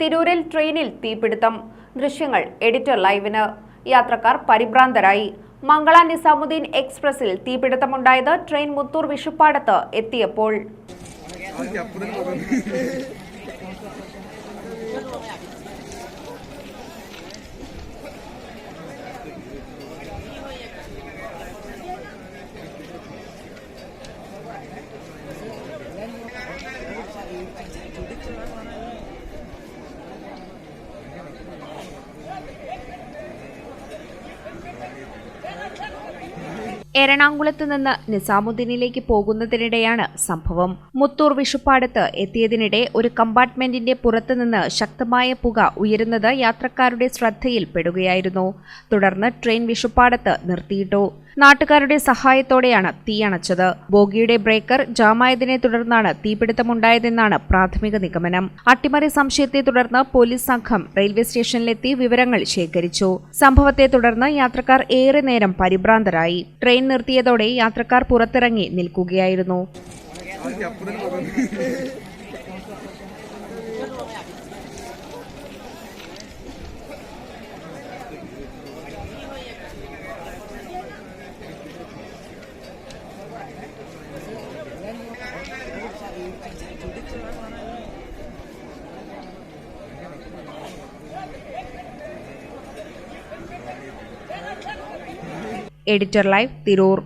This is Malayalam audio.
തിരൂരിൽ ട്രെയിനിൽ തീപിടുത്തം. ദൃശ്യങ്ങൾ എഡിറ്റർ ലൈവിന്. യാത്രക്കാർ പരിഭ്രാന്തരായി. മംഗള നിസാമുദ്ദീൻ എക്സ്പ്രസിൽ തീപിടുത്തമുണ്ടായത് ട്രെയിൻ മുത്തൂർ വിഷുപ്പാടത്ത് എത്തിയപ്പോൾ. എറണാകുളത്ത് നിന്ന് നിസാമുദ്ദീനിലേക്ക് പോകുന്നതിനിടെയാണ് സംഭവം. മുത്തൂർ വിഷുപ്പാടത്ത് എത്തിയതിനിടെ ഒരു കമ്പാർട്ട്മെന്റിന്റെ പുറത്തുനിന്ന് ശക്തമായ പുക ഉയരുന്നത് യാത്രക്കാരുടെ ശ്രദ്ധയിൽപ്പെടുകയായിരുന്നു. തുടർന്ന് ട്രെയിൻ വിഷുപ്പാടത്ത് നിർത്തിയിട്ടു. നാട്ടുകാരുടെ സഹായത്തോടെയാണ് തീയണച്ചത് ബോഗിയുടെ ബ്രേക്കർ ജാമായതിനെ തുടർന്നാണ് തീപിടുത്തമുണ്ടായതെന്നാണ് പ്രാഥമിക നിഗമനം. അട്ടിമറി സംശയത്തെ തുടർന്ന് പോലീസ് സംഘം റെയിൽവേ സ്റ്റേഷനിലെത്തി വിവരങ്ങൾ ശേഖരിച്ചു. സംഭവത്തെ തുടർന്ന് യാത്രക്കാർ ഏറെ നേരം പരിഭ്രാന്തരായി. ട്രെയിൻ നിർത്തിയതോടെ യാത്രക്കാർ പുറത്തിറങ്ങി നിൽക്കുകയായിരുന്നു. Editor live Tirur